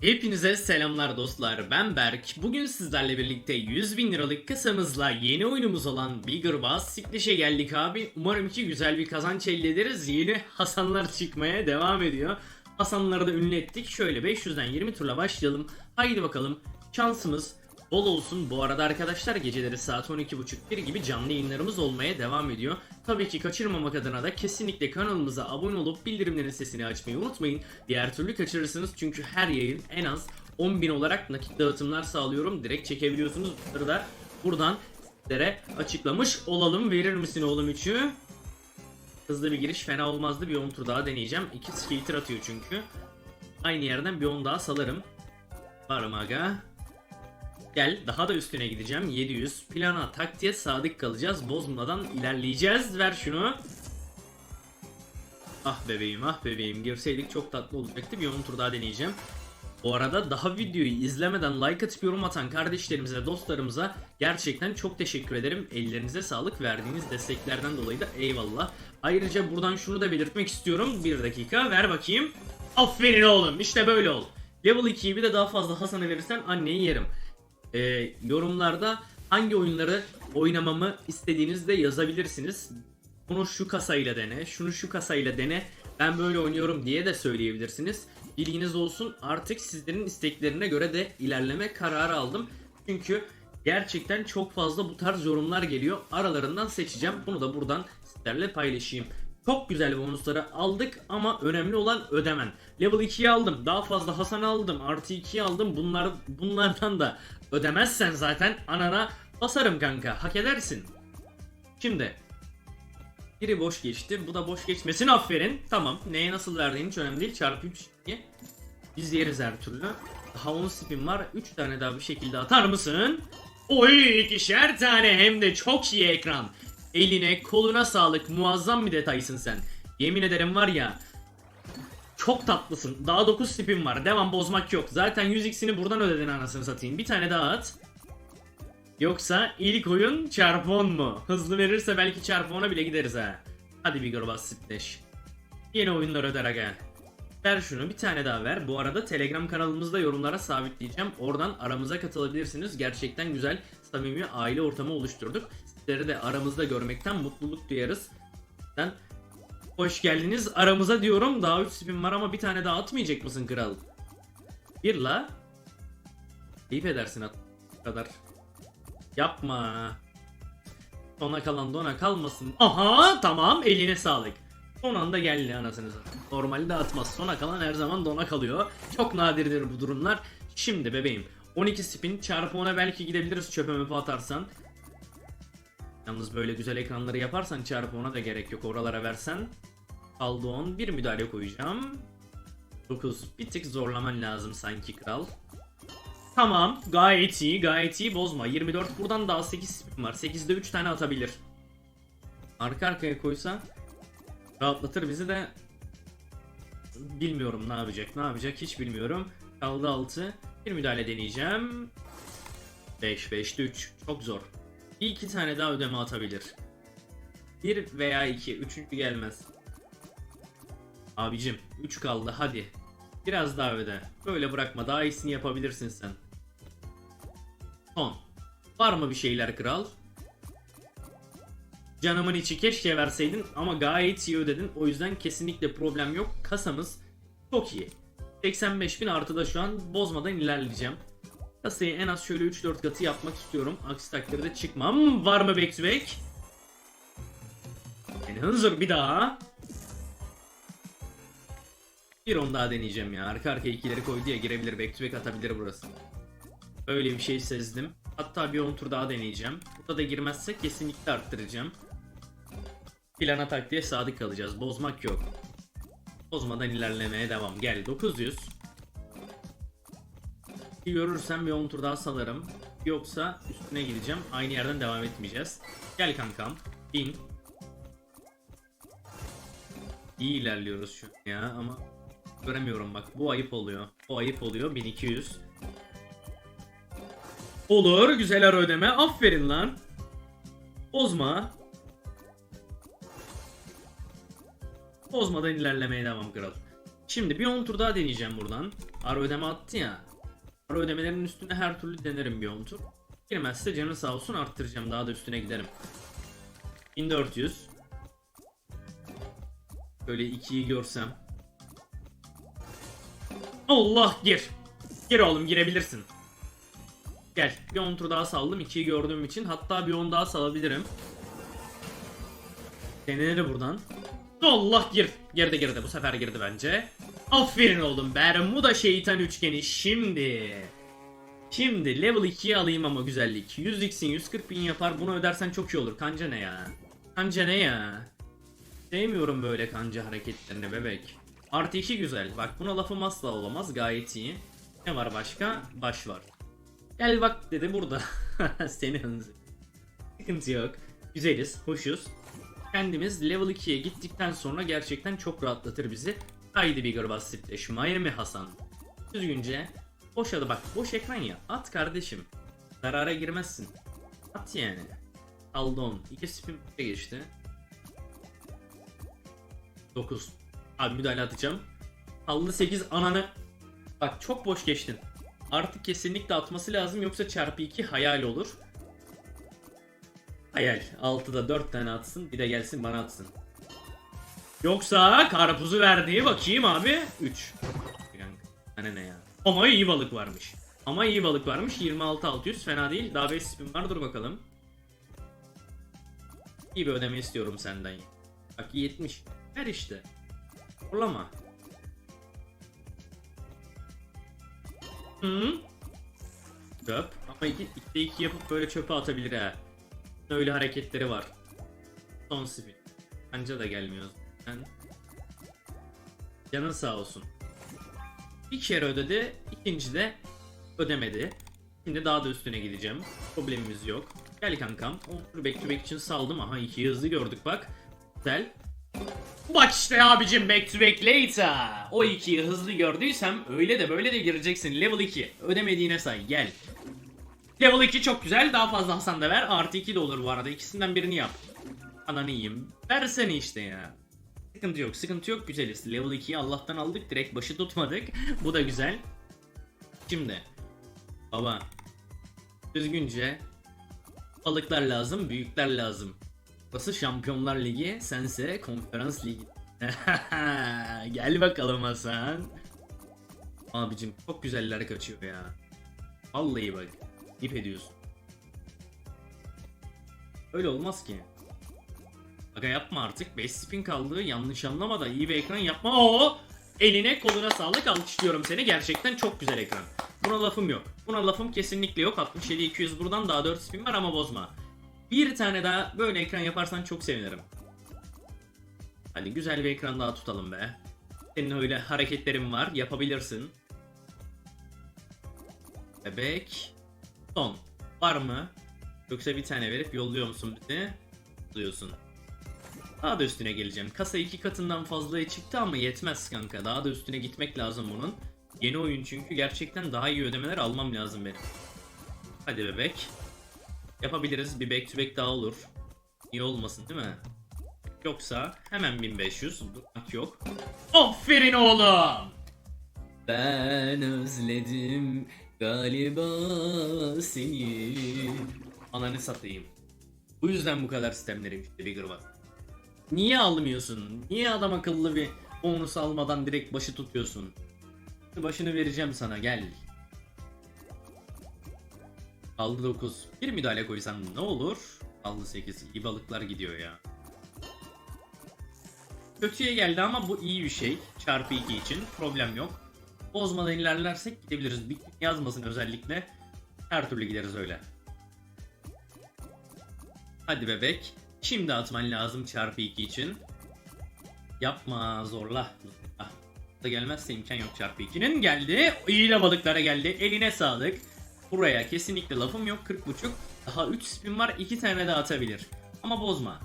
Hepinize selamlar dostlar ben Berk. Bugün sizlerle birlikte 100 bin liralık kasamızla yeni oyunumuz olan Bigger Bass Sikliş'e geldik abi. Umarım ki güzel bir kazanç elde ederiz. Yeni Hasanlar çıkmaya devam ediyor. Hasanları da ünlü ettik. Şöyle 500'den 20 turla başlayalım. Haydi bakalım şansımız bol olsun. Bu arada arkadaşlar geceleri saat 12.30-1 gibi canlı yayınlarımız olmaya devam ediyor. Tabii ki kaçırmamak adına da kesinlikle kanalımıza abone olup bildirimlerin sesini açmayı unutmayın. Diğer türlü kaçırırsınız çünkü her yayın en az 10.000 olarak nakit dağıtımlar sağlıyorum. Direkt çekebiliyorsunuz. Bunları da buradan sizlere açıklamış olalım. Verir misin oğlum 3'ü? Hızlı bir giriş fena olmazdı. Bir 10 tur daha deneyeceğim. 2 skater atıyor çünkü. Aynı yerden bir 10 daha salarım. Varım aga. Gel daha da üstüne gideceğim. 700. Plana taktiğe sadık kalacağız. Bozmadan ilerleyeceğiz. Ver şunu. Ah bebeğim ah bebeğim. Girseydik çok tatlı olacaktı. Bir 10 tur daha deneyeceğim. Bu arada daha videoyu izlemeden like atıp yorum atan kardeşlerimize, dostlarımıza gerçekten çok teşekkür ederim. Ellerinize sağlık verdiğiniz desteklerden dolayı da eyvallah. Ayrıca buradan şunu da belirtmek istiyorum. Bir dakika ver bakayım. Aferin oğlum işte böyle ol. Level 2'yi bir de daha fazla Hasan'a verirsen anneyi yerim. Ee, yorumlarda hangi oyunları oynamamı istediğinizde yazabilirsiniz. Bunu şu kasayla dene, şunu şu kasayla dene. Ben böyle oynuyorum diye de söyleyebilirsiniz. Bilginiz olsun artık sizlerin isteklerine göre de ilerleme kararı aldım. Çünkü gerçekten çok fazla bu tarz yorumlar geliyor. Aralarından seçeceğim. Bunu da buradan sizlerle paylaşayım. Çok güzel bonusları aldık ama önemli olan ödemen. Level 2'yi aldım. Daha fazla Hasan aldım. Artı 2'yi aldım. Bunlar, bunlardan da ödemezsen zaten anana basarım kanka. Hak edersin. Şimdi biri boş geçti. Bu da boş geçmesin aferin. Tamam. Neye nasıl verdiğin hiç önemli değil. Çarpı 3 diye. Biz yeriz her türlü. Daha 10 spin var. 3 tane daha bir şekilde atar mısın? Oy ikişer tane hem de çok iyi ekran. Eline koluna sağlık. Muazzam bir detaysın sen. Yemin ederim var ya. Çok tatlısın. Daha 9 spin var. Devam bozmak yok. Zaten 100x'ini buradan ödedin anasını satayım. Bir tane daha at. Yoksa ilk oyun çarpı 10 mu? Hızlı verirse belki çarpı 10'a bile gideriz ha. Hadi bir Bas Splash. Yeni oyunlar öder aga. Ver şunu bir tane daha ver. Bu arada Telegram kanalımızda yorumlara sabitleyeceğim. Oradan aramıza katılabilirsiniz. Gerçekten güzel, samimi aile ortamı oluşturduk. Sizleri de aramızda görmekten mutluluk duyarız. Ben hoş geldiniz aramıza diyorum. Daha 3 spin var ama bir tane daha atmayacak mısın kral? Bir la. Ayıp edersin at kadar. Yapma. Sona kalan dona kalmasın. Aha tamam eline sağlık. Son anda geldi anasını satayım. Normalde atmaz. Sona kalan her zaman dona kalıyor. Çok nadirdir bu durumlar. Şimdi bebeğim. 12 spin çarpı 10'a belki gidebiliriz çöpe atarsan. Yalnız böyle güzel ekranları yaparsan çarpı 10'a da gerek yok oralara versen. Kaldı 10 bir müdahale koyacağım. 9 bir tık zorlaman lazım sanki kral. Tamam gayet iyi gayet iyi bozma. 24 buradan daha 8 spin var. 8'de 3 tane atabilir. Arka arkaya koysa rahatlatır bizi de bilmiyorum ne yapacak ne yapacak hiç bilmiyorum. Kaldı 6. Bir müdahale deneyeceğim. 5 5'te 3 çok zor. Bir iki tane daha ödeme atabilir. Bir veya iki. Üçüncü gelmez. Abicim 3 kaldı hadi. Biraz daha öde. Böyle bırakma daha iyisini yapabilirsin sen. Son. Var mı bir şeyler kral? Canımın içi keşke verseydin ama gayet iyi ödedin. O yüzden kesinlikle problem yok. Kasamız çok iyi. 85.000 artıda şu an bozmadan ilerleyeceğim. Kasayı en az şöyle 3-4 katı yapmak istiyorum. Aksi takdirde çıkmam. Var mı back to back? Hızır bir daha. Bir on daha deneyeceğim ya. Arka arkaya ikileri koydu ya girebilir. Back to back atabilir burası. Öyle bir şey sezdim. Hatta bir 10 tur daha deneyeceğim. Burada da girmezse kesinlikle arttıracağım. Plana taktiğe sadık kalacağız. Bozmak yok. Bozmadan ilerlemeye devam. Gel 900. Görürsem bir 10 tur daha salarım. Yoksa üstüne gideceğim. Aynı yerden devam etmeyeceğiz. Gel kankam. Bin. İyi ilerliyoruz şu an ya ama göremiyorum bak. Bu ayıp oluyor. Bu ayıp oluyor. 1200. Olur. Güzel ara ödeme. Aferin lan. Bozma. Bozmadan ilerlemeye devam kral. Şimdi bir 10 tur daha deneyeceğim buradan. Ara ödeme attı ya. Ara ödemelerin üstüne her türlü denerim bir 10 tur. Girmezse canı sağ olsun arttıracağım. Daha da üstüne giderim. 1400. Böyle 2'yi görsem. Allah gir. Gir oğlum girebilirsin. Gel. Bir 10 tur daha saldım. 2'yi gördüğüm için. Hatta bir 10 daha salabilirim. Denenir buradan. Allah gir. Girdi girdi. Bu sefer girdi bence. Aferin oğlum. Bermuda şeytan üçgeni. Şimdi. Şimdi level 2'yi alayım ama güzellik. 100x'in 140 bin yapar. Bunu ödersen çok iyi olur. Kanca ne ya? Kanca ne ya? Sevmiyorum böyle kanca hareketlerini bebek. Artı 2 güzel. Bak buna lafım asla olamaz. Gayet iyi. Ne var başka? Baş var. Gel bak dedi burada. Seni hınzı. Sıkıntı yok. Güzeliz, hoşuz. Kendimiz level 2'ye gittikten sonra gerçekten çok rahatlatır bizi. Haydi Bigger Bass Splash, Miami Hasan. Düzgünce boş adı bak boş ekran ya at kardeşim. Zarara girmezsin. At yani. Aldı 10. 2 spin geçti. 9. Abi müdahale atacağım. Aldı 8 ananı. Bak çok boş geçtin. Artık kesinlikle atması lazım yoksa çarpı 2 hayal olur. Hayal. 6'da 4 tane atsın bir de gelsin bana atsın. Yoksa karpuzu verdiği bakayım abi 3. Hani ne ya. Ama iyi balık varmış. Ama iyi balık varmış 26 600 fena değil. Daha 5 spin var dur bakalım. İyi bir ödeme istiyorum senden. Bak 70. Ver işte. Zorlama. Hı? Çöp. Ama 2 2'de 2 yapıp böyle çöpe atabilir ha. Öyle hareketleri var. Son spin. Anca da gelmiyor. Yani... Canın sağ olsun. Bir kere ödedi, ikinci de ödemedi. Şimdi daha da üstüne gideceğim. Problemimiz yok. Gel kankam. Onu back to back için saldım. Aha iki hızlı gördük bak. Güzel. Bak işte abicim back to back later. O ikiyi hızlı gördüysem öyle de böyle de gireceksin. Level 2. Ödemediğine say gel. Level 2 çok güzel. Daha fazla Hasan da ver. Artı 2 de olur bu arada. İkisinden birini yap. Ananı yiyeyim. Versene işte ya. Sıkıntı yok, sıkıntı yok. Güzeliz. Level 2'yi Allah'tan aldık. Direkt başı tutmadık. Bu da güzel. Şimdi. Baba. Düzgünce. Balıklar lazım, büyükler lazım. Burası Şampiyonlar Ligi, sense Konferans Ligi. Gel bakalım Hasan. Abicim çok güzeller kaçıyor ya. Vallahi bak. İp ediyorsun. Öyle olmaz ki. Aga yapma artık. 5 spin kaldı. Yanlış anlama da iyi bir ekran yapma. Oo! Eline koluna sağlık alkışlıyorum seni. Gerçekten çok güzel ekran. Buna lafım yok. Buna lafım kesinlikle yok. 67 200 buradan daha 4 spin var ama bozma. Bir tane daha böyle ekran yaparsan çok sevinirim. Hadi güzel bir ekran daha tutalım be. Senin öyle hareketlerin var. Yapabilirsin. Bebek. Son. Var mı? Yoksa bir tane verip yolluyor musun bizi? Yolluyorsun. Daha da üstüne geleceğim. Kasa iki katından fazlaya çıktı ama yetmez kanka. Daha da üstüne gitmek lazım bunun. Yeni oyun çünkü gerçekten daha iyi ödemeler almam lazım benim. Hadi bebek. Yapabiliriz. Bir back to back daha olur. İyi olmasın değil mi? Yoksa hemen 1500. Durmak yok. Aferin oğlum. Ben özledim galiba seni. Ananı satayım. Bu yüzden bu kadar sistemlerim işte Bigger var. Niye almıyorsun? Niye adam akıllı bir bonus almadan direkt başı tutuyorsun? Başını vereceğim sana gel. Aldı 9. Bir müdahale koysam ne olur? Aldı 8. İyi balıklar gidiyor ya. Kötüye geldi ama bu iyi bir şey. Çarpı 2 için problem yok. Bozmadan ilerlersek gidebiliriz. Bir yazmasın özellikle. Her türlü gideriz öyle. Hadi bebek. Şimdi atman lazım çarpı 2 için. Yapma zorla. Ah, da gelmezse imkan yok çarpı 2'nin. Geldi. İyi balıklara geldi. Eline sağlık. Buraya kesinlikle lafım yok. 40.5. Daha 3 spin var. 2 tane daha atabilir. Ama bozma.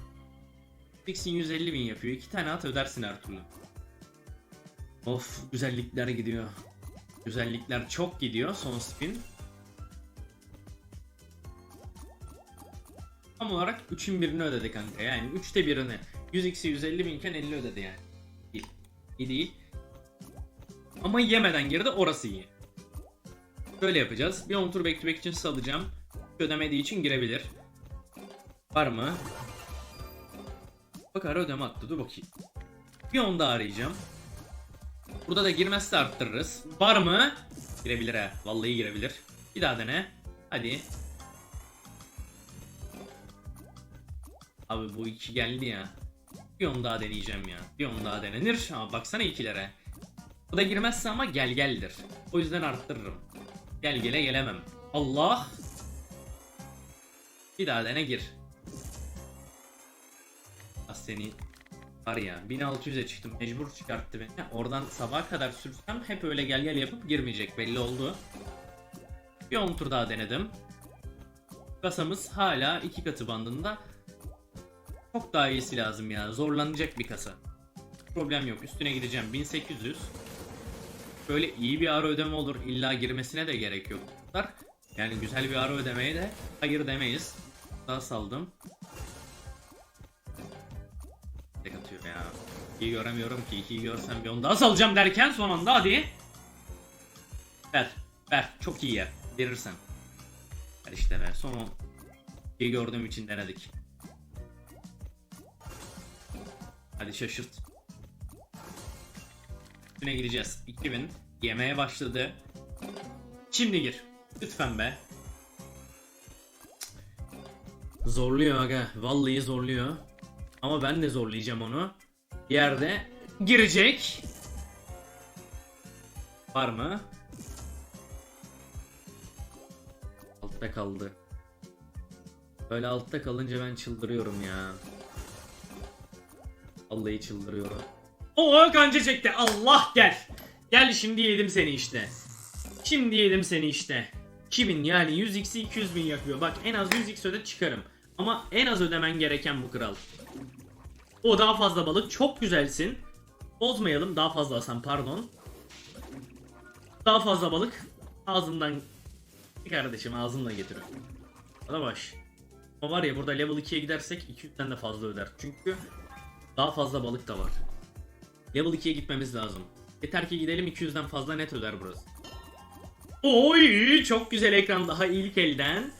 Fix'in 150 bin yapıyor. 2 tane at ödersin her. Of güzellikler gidiyor. Güzellikler çok gidiyor son spin. Tam olarak 3'ün birini ödedi kanka. Yani 3'te birini. 100x'i 150 binken 50 ödedi yani. Değil. İyi değil. Ama yemeden girdi orası iyi. Şöyle yapacağız. Bir 10 tur back to back için salacağım. Ödemediği için girebilir. Var mı? Bak ara ödeme attı. Dur bakayım. Bir 10 daha arayacağım. Burada da girmezse arttırırız. Var mı? Girebilir ha. Vallahi girebilir. Bir daha dene. Hadi. Abi bu iki geldi ya. Bir on daha deneyeceğim ya. Bir on daha denenir. Ama baksana ikilere. Bu da girmezse ama gel geldir. O yüzden arttırırım. Gel gele gelemem. Allah. Bir daha dene gir. Az seni var ya 1600'e çıktım mecbur çıkarttı beni. Oradan sabaha kadar sürsem hep öyle gel gel yapıp girmeyecek belli oldu. Bir 10 tur daha denedim. Kasamız hala iki katı bandında. Çok daha iyisi lazım ya. Zorlanacak bir kasa. Problem yok. Üstüne gideceğim. 1800. Böyle iyi bir ara ödeme olur. İlla girmesine de gerek yok. Yani güzel bir ara ödemeye de hayır demeyiz. Daha saldım. Tek atıyor ya. İyi göremiyorum ki. İkiyi görsem bir onu daha salacağım derken son anda hadi. Ver. Ver. Çok iyi yer. Verirsen. Ver işte ver. Son on. İyi gördüğüm için denedik. Hadi şaşırt. Üstüne gireceğiz. 2000. Yemeye başladı. Şimdi gir. Lütfen be. Zorluyor aga. Vallahi zorluyor. Ama ben de zorlayacağım onu. Yerde girecek. Var mı? Altta kaldı. Böyle altta kalınca ben çıldırıyorum ya. Vallahi çıldırıyorum. Oo kanca çekti. Allah gel. Gel şimdi yedim seni işte. Şimdi yedim seni işte. 2000 yani 100x'i 200 bin yapıyor. Bak en az 100x öde çıkarım. Ama en az ödemen gereken bu kral. O daha fazla balık. Çok güzelsin. Bozmayalım. Daha fazla Hasan pardon. Daha fazla balık. Ağzından kardeşim ağzınla getiriyor. Bana baş. Ama var ya burada level 2'ye gidersek 200'den de fazla öder. Çünkü daha fazla balık da var. Level 2'ye gitmemiz lazım. Yeter ki gidelim 200'den fazla net öder burası. Oy çok güzel ekran daha ilk elden.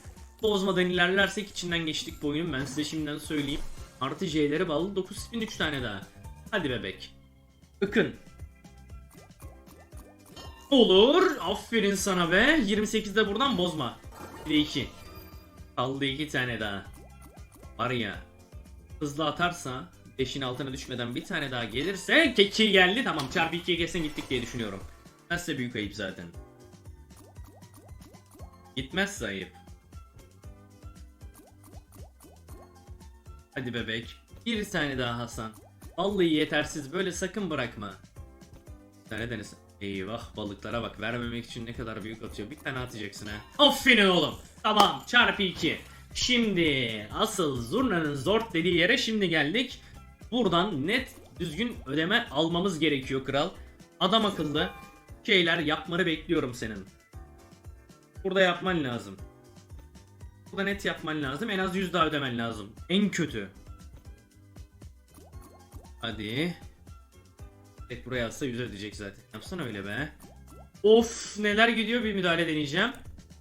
Bozmadan ilerlersek içinden geçtik bu oyunun ben size şimdiden söyleyeyim. Artı J'leri bağlı 9 spin 3 tane daha. Hadi bebek. Ikın. Olur. Aferin sana be. 28'de buradan bozma. Bir de 2. Kaldı 2 tane daha. Var ya. Hızlı atarsa 5'in altına düşmeden bir tane daha gelirse keki geldi. Tamam çarpı 2'ye gelsin gittik diye düşünüyorum. Gitmezse büyük ayıp zaten. Gitmezse ayıp. Hadi bebek. Bir tane daha Hasan. Vallahi yetersiz böyle sakın bırakma. Bir tane deniz. Eyvah balıklara bak vermemek için ne kadar büyük atıyor. Bir tane atacaksın ha. Aferin oğlum. Tamam çarpı 2. Şimdi asıl zurnanın zort dediği yere şimdi geldik. Buradan net düzgün ödeme almamız gerekiyor kral. Adam akıllı şeyler yapmanı bekliyorum senin. Burada yapman lazım. Burada net yapman lazım. En az 100 daha ödemen lazım. En kötü. Hadi. Tek buraya atsa 100 ödeyecek zaten. Yapsana öyle be. Of neler gidiyor bir müdahale deneyeceğim.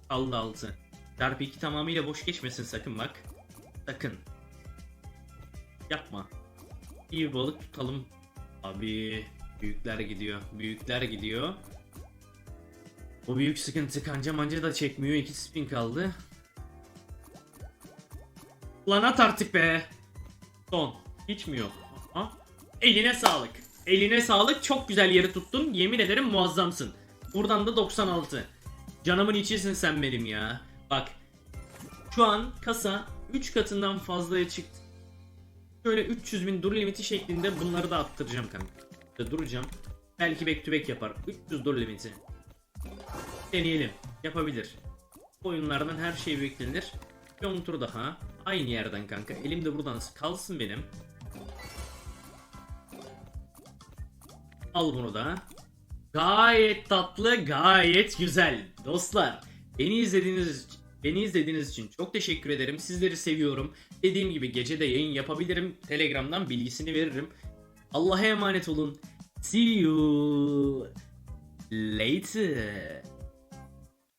Aldı altı. Çarpı 2 tamamıyla boş geçmesin sakın bak. Sakın. Yapma. İyi bir balık tutalım. Abi büyükler gidiyor. Büyükler gidiyor. O büyük sıkıntı kanca manca da çekmiyor. 2 spin kaldı. Lan at artık be. Son. Hiç mi yok? Ha? Eline sağlık. Eline sağlık. Çok güzel yeri tuttun. Yemin ederim muazzamsın. Buradan da 96. Canımın içisin sen benim ya. Bak. Şu an kasa 3 katından fazlaya çıktı. Şöyle 300 bin dur limiti şeklinde bunları da attıracağım kanka. Duracağım. Belki back to back yapar. 300 dur limiti. Deneyelim. Yapabilir. Oyunlardan her şey beklenir. Bir 10 tur daha. Aynı yerden kanka. Elimde buradan kalsın benim. Al bunu da. Gayet tatlı, gayet güzel. Dostlar, beni izlediğiniz beni izlediğiniz için çok teşekkür ederim. Sizleri seviyorum. Dediğim gibi gece de yayın yapabilirim. Telegram'dan bilgisini veririm. Allah'a emanet olun. See you. Later.